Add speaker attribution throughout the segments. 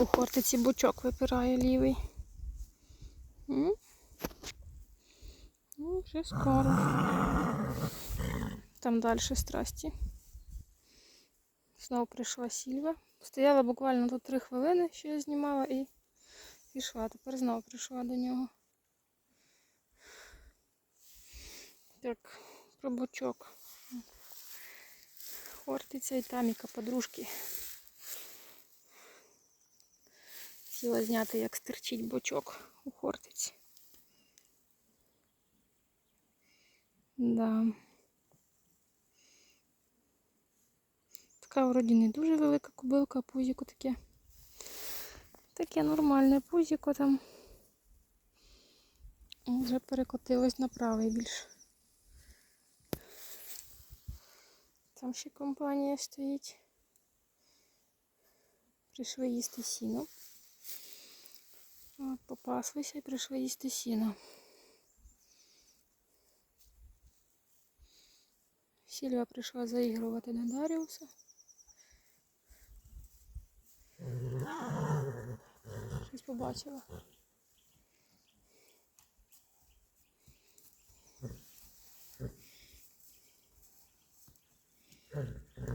Speaker 1: У хортиці бочок випирає лівий. Ну, вже скоро. Там далі страсті. Знову прийшла Сільва. Стояла буквально тут три хвилини, що я знімала, і пішла. Тепер знову прийшла до нього. Так, про бочок. Хортиця і таміка подружки. Хотіла зняти, як стирчить бочок у хортиці. Да. Така вроді не дуже велика кубилка, а пузіко таке. Таке нормальне пузіко там. Вже перекотилось на правий більше. Там ще компанія стоїть. Прийшли їсти сіно. От, попаслися і прийшли їсти сіно. Сільва прийшла заігрувати на Даріуса. Щось побачила.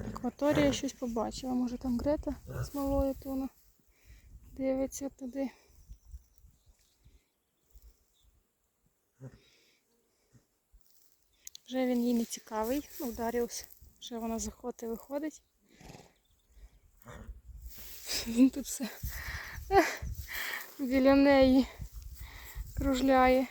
Speaker 1: Акваторія щось побачила. Може там Грета з малою туна дивиться туди. Вже він їй не цікавий, Даріус. Вже вона заходить і виходить. Він тут все біля неї кружляє.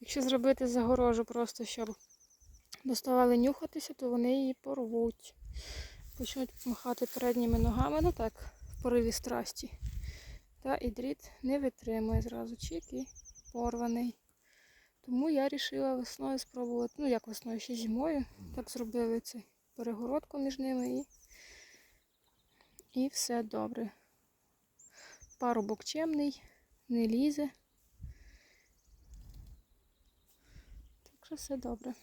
Speaker 1: Якщо зробити загорожу просто, щоб доставали нюхатися, то вони її порвуть. Почнуть махати передніми ногами, ну так, в пориві страсті. Та і дріт не витримує зразу чик і порваний. Тому я вирішила весною спробувати, ну як весною, ще зимою. Так зробили цю перегородку між ними і, і все добре. Парубок чемний, не лізе. Так що все добре.